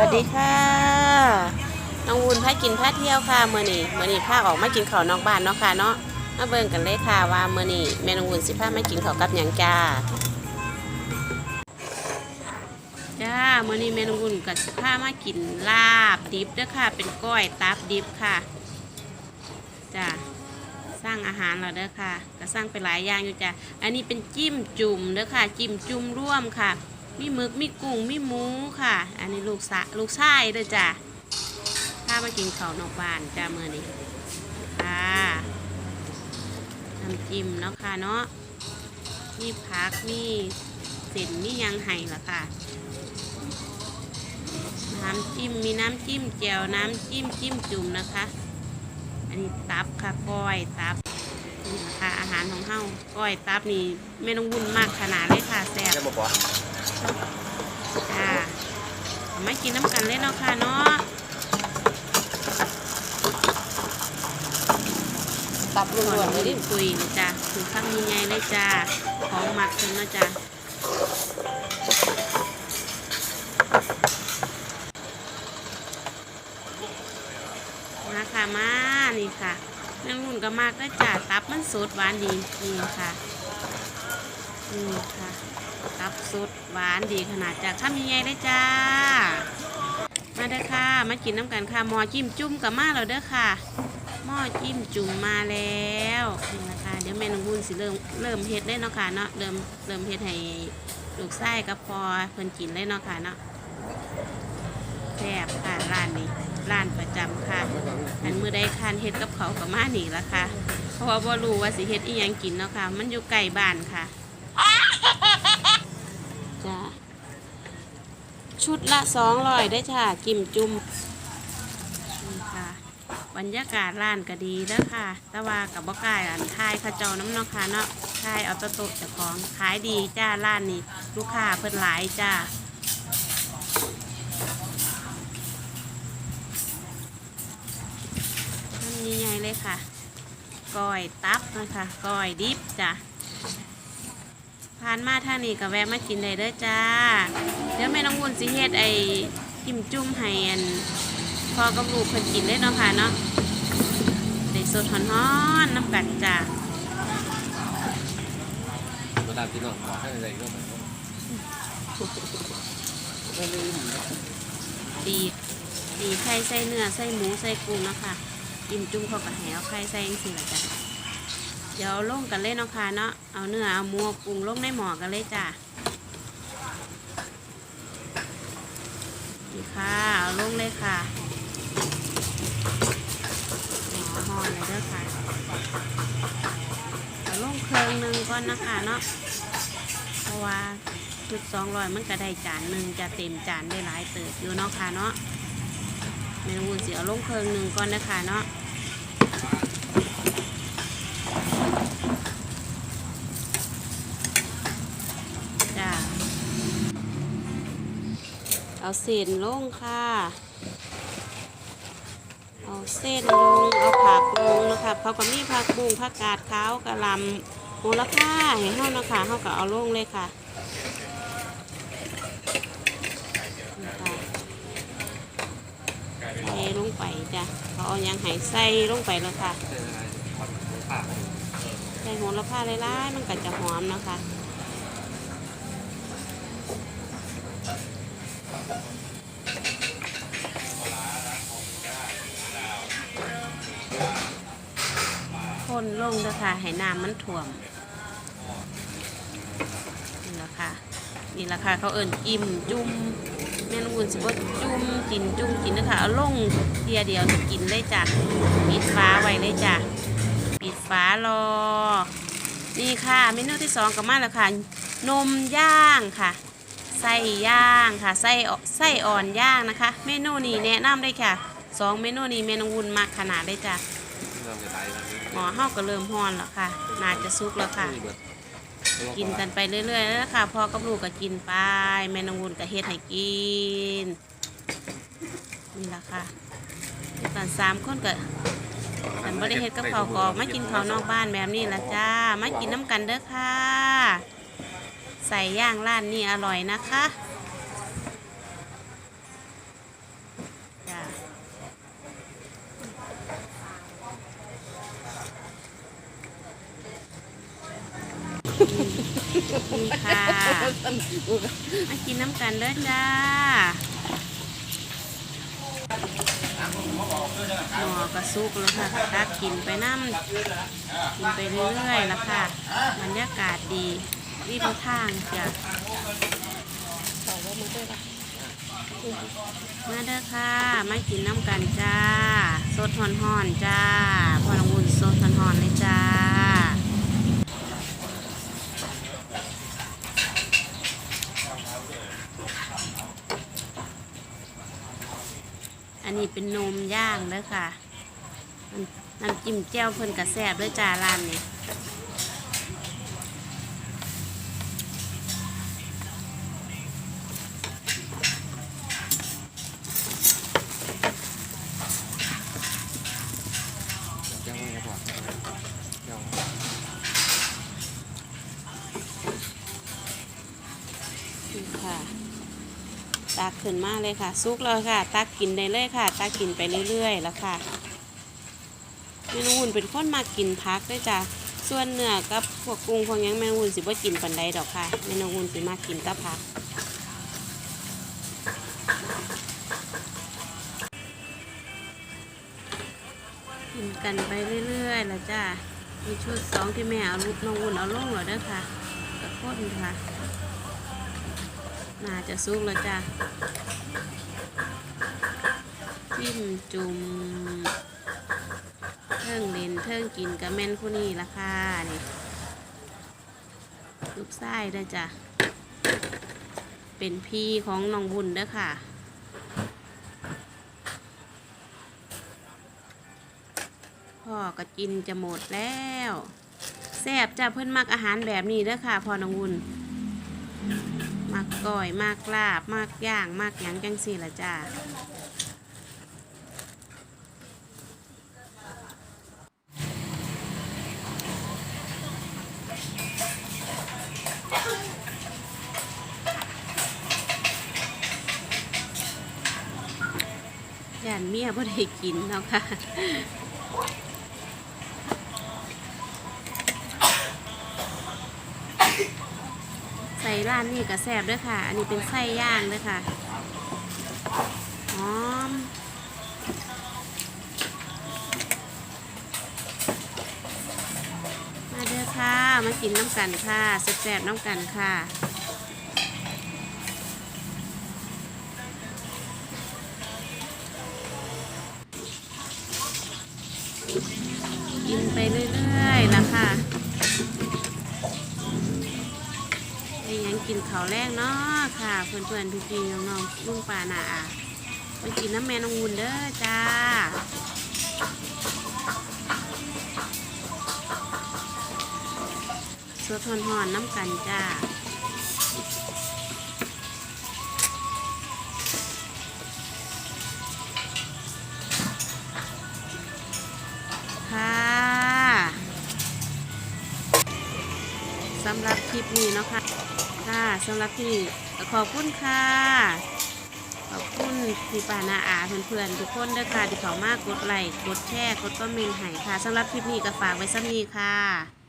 วัสดีค่ะน้องวุ้นพากินพาเที่ยวค่ะเมื่อนี้เมื่อนี้พาออกมากินข้าวนอกบ้านเนาะค่ะเนาะมาเบิ่งกันเลยค่ะว่าเมื่อนี้แม่น้องวุ้นสิพามากินข้าวกับหยังจ้าจ้าเมื่อนี้แม่น้องวุ้นกับสิพามากินลาบดิบเด้อค่ะ เป็นก้อยตับดิบค่ะจ้าสร้างอาหารเราเด้อค่ะ ก็สร้างไปหลายอย่างอยู่จ้ะอันนี้เป็นจิ้มจุ่มเด้อค่ะ จิ้มจุ่มร่วมค่ะ มีหมึกมีกุ้งมีหมูค่ะ อันนี้ลูกสะลูกชายเด้อจ้ะถ้ามากินข้าวนอกบ้านจ้ามือนี้ค่ะน้ำจิ้มเนาะค่ะเนาะมีผักมีเส้นมียังไห้ละค่ะน้ำจิ้มมีน้ำจิ้มแจ่วน้ำจิ้มจิ้มจุ่มนะคะ อันนี้ตับค่ะก้อยตับนี่ละคะอาหารของเฮาก้อยตับนี่ไม่ต้องวุ่นมากขนาดเลยค่ะแซ่บ จะบอกว่าจ้าไม่กินน้ำกันเลยเนาะค่ะเนาะตับส่ล้ววนนๆเลยดิคุยเลยจ้าคือข้างใหญ่ๆเลยจ้าของหมักเพิ่นเนาะจ้ามาค่ะมา นี่ค่ะแมงมุนก็มากด้วยจ้าตับมันสดหวานดีนี่ค่ะนี่ค่ะ ตับสุดหวานดีขนาดจากข้ามใหญ่ๆเลยจ้า มาเด้อค่ะ มากินน้ำกันค่ะหมอจิ้มจุ่มกับมาแล้วเด้อค่ะหม้อจิ้มจุ่มมาแล้วนี่นะคะเดี๋ยวแม่น้องบุญสิเริ่มเริ่มเฮ็ดได้เนาะค่ะเนาะเริ่มเริ่มเฮ็ดให้ลูกไส้กับพอเพิ่นกินเลยเนาะค่ะเนาะแซ่บค่ะร้านนี้ร้านประจำค่ะอันมือใดคานเฮ็ดกับเขากับมาหนีละค่ะ เพราะว่าบ่รู้ว่าสิเฮ็ดอีหยังกินเนาะค่ะ มันอยู่ใกล้บ้านค่ะ ชุดละสองร้อยได้จ้ากิมจุ่มนี่ค่ะ บรรยากาศร้านก็ดีเด้อค่ะ แต่ว่ากับบ่กล้ายอันทายข้าเจ้าน้ำเนาะค่ะเนาะทายเอาตะโตะเจ้าของขายดีจ้าร้านนี้ลูกค้าเพิ่นหลายจ้าทำใหญ่เลยค่ะก้อยตับนะคะก้อยดิบจ้ะ ผ่านมาท่างนี้ก็แวะมากินได้เด้อจ้า เดี๋ยวแม่น้องวุ้นสิเฮ็ดไอ้จิ้มจุ่มให้อันพอกับลูกเพิ่นกินได้เนาะค่ะเนาะได้สดฮ้อนๆน้ำกันจ้าตัวตามที่น้องบอกให้อะไรก็เหมือนไม่ลืมปีกปีกไข่ใส่เนื้อใส่หมูใส่กุ้งเนาะค่ะจิ้มจุ่มเข้ากับแหวไข่ใส่จังซี่ล่ะจ้ะเดี๋ยวเอาลงกันเลยเนาะค่ะเนาะเอาเนื้อเอาหมูเอากุ้งลงในหม้อกันเลยจ้านี่ค่ะเอาลงเลยค่ะหมอมเลยเด้อค่ะเอาลงเครื่องหนึ่งก่อนนะคะเนาะเพราะว่าชุดสองร้อยมันก็ได้จานหนึ่งจะเต็มจานได้หลายเติบอยู่เนาะค่ะเนาะเมนูเสียลงเครื่องหนึ่งก่อนนะคะเนาะ จ้า เอาเศษลงค่ะ เอาเส้นลง เอาผักลงนะคะเขาก็มีผักบุ้งผักกาดขาวกระลำโหระพาให้เฮานะคะเฮาก็เอาลงเลยค่ะนี่ค่ะใส่ลงไปจ้ะเขาเอายังให้ใส่ลงไปแล้วค่ะใส่โหระพาหลายๆมันก็จะหอมนะคะ นลงนะคะให้น้ำมันท่วมนี่ละค่ะนี่ละค่ะเขาเอิ่นจิ้มจุ่มแม่นองอุ่นสิบจุ่มกินจุ่มกินนะคะเอาลงเทียเดียวจะกินเลยจ้ะปิดฟ้าไว้เลยจ้ะปิดฟ้ารอ นี่ค่ะเมนูที่สองก็มาแล้วค่ะ นมย่างค่ะไส้ย่างค่ะไส้ออไส้อ่อนย่างนะคะ เมนูนี้แนะนำเลยค่ะสองเมนูนี้เมนูวุ่นมากขนาดเลยจ้ะ น้องจะตายแล้วหมอเฮาก็เริ่มฮ้อนแล้วค่ะ น่าจะสุกแล้วค่ะ กินกันไปเรื่อยๆแล้วค่ะพ่อกับลูกก็กินไป แม่นองวุ้นก็เฮ็ดให้กิน นี่แหละค่ะตอนสามคนก็ฉันบ่ได้เฮ็ดกับเขาวกอมากินข้าวนอกบ้านแบบนี้ละจ้า มากินน้ำกันเด้อค่ะ ใส่ย่างร้านนี้อร่อยนะคะ มากินน้ำกันเด้อจ้าหมอกระซุกแล้วค่ะตักกินไปน้ำกินไปเรื่อยๆแล้วค่ะบรรยากาศดีรีบทางจ้ะมาเด้อค่ะ มากินน้ำกันจ้าสดหอนๆจ้าพอลงอุ่นสดหอนๆเลยจ้า อั นนี้เป็นนมย่างเด้อค่ะน้ำจิ้มแจ่วเพิ่นกระแซบเด้อจ้าร้านนี้ ตักขึ้นมาเลยค่ะซุกเลยค่ะ ตักกินได้เลยค่ะ ตักกินไปเรื่อยๆแล้วค่ะเมนูหุ่นเป็นคนมากินพักด้วยจ้ะส่วนเนื้อกับพวกกุ้งพวกยังแมงหุ่นสิว่ากินปันใดดอกค่ะเมนูหุ่นสิมากินตะพักกินกันไปเรื่อยๆแล้วจ้ามีชุดสองที่แม่เอาลูกน้องอุ่นเอาลงแล้วเด้อค่ะกระพ้นค่ะ น่าจะสุกแล้วจ้าจิ้มจุ่มเทิงเล่นเทิงกินกับแม่นผู้นี้ละค่ะนี่ลูกไส้ด้อจ้ะ เป็นพี่ของน้องบุญด้อค่ะ พ่อก็กินจะหมดแล้วแซ่บจ้าเพิ่นมักอาหารแบบนี้เด้อค่ะ พ่อน้องวุน มักก้อยมักลาบมักย่างมักหยังจังสี่ละจ้าย่านเมียบ่ได้กินเนาะค่ะานนี่ก็แซ่บด้วยค่ะ อันนี้เป็นไส้ย่างด้วยค่ะหอมมาเด้อค่ะมากินน้ำกันค่ะแซ่บๆน้ำกันค่ะกินไปเรื่อยๆแล้วค่ะ กินข้าวแรกเนาะค่ะ เพื่อนๆพี่ๆน้องๆลุงป่านาอาไปกินน้ำแม่นองวุนเด้อจ้าสดหอนๆน้ำกันจ้า สำหรับคลิปนี้เนาะค่ะค่ะสำหรับที่นี่ก็ขอบคุณค่ะ ขอบคุณพี่ปานาอาเพื่อนๆทุกคนด้อค่ะที่เขามากกดไลค์กดแชร์กดก็เมนให้ค่ะสำหรับคลิปนี้ก็ฝากไว้ซ้ำนี้ค่ะ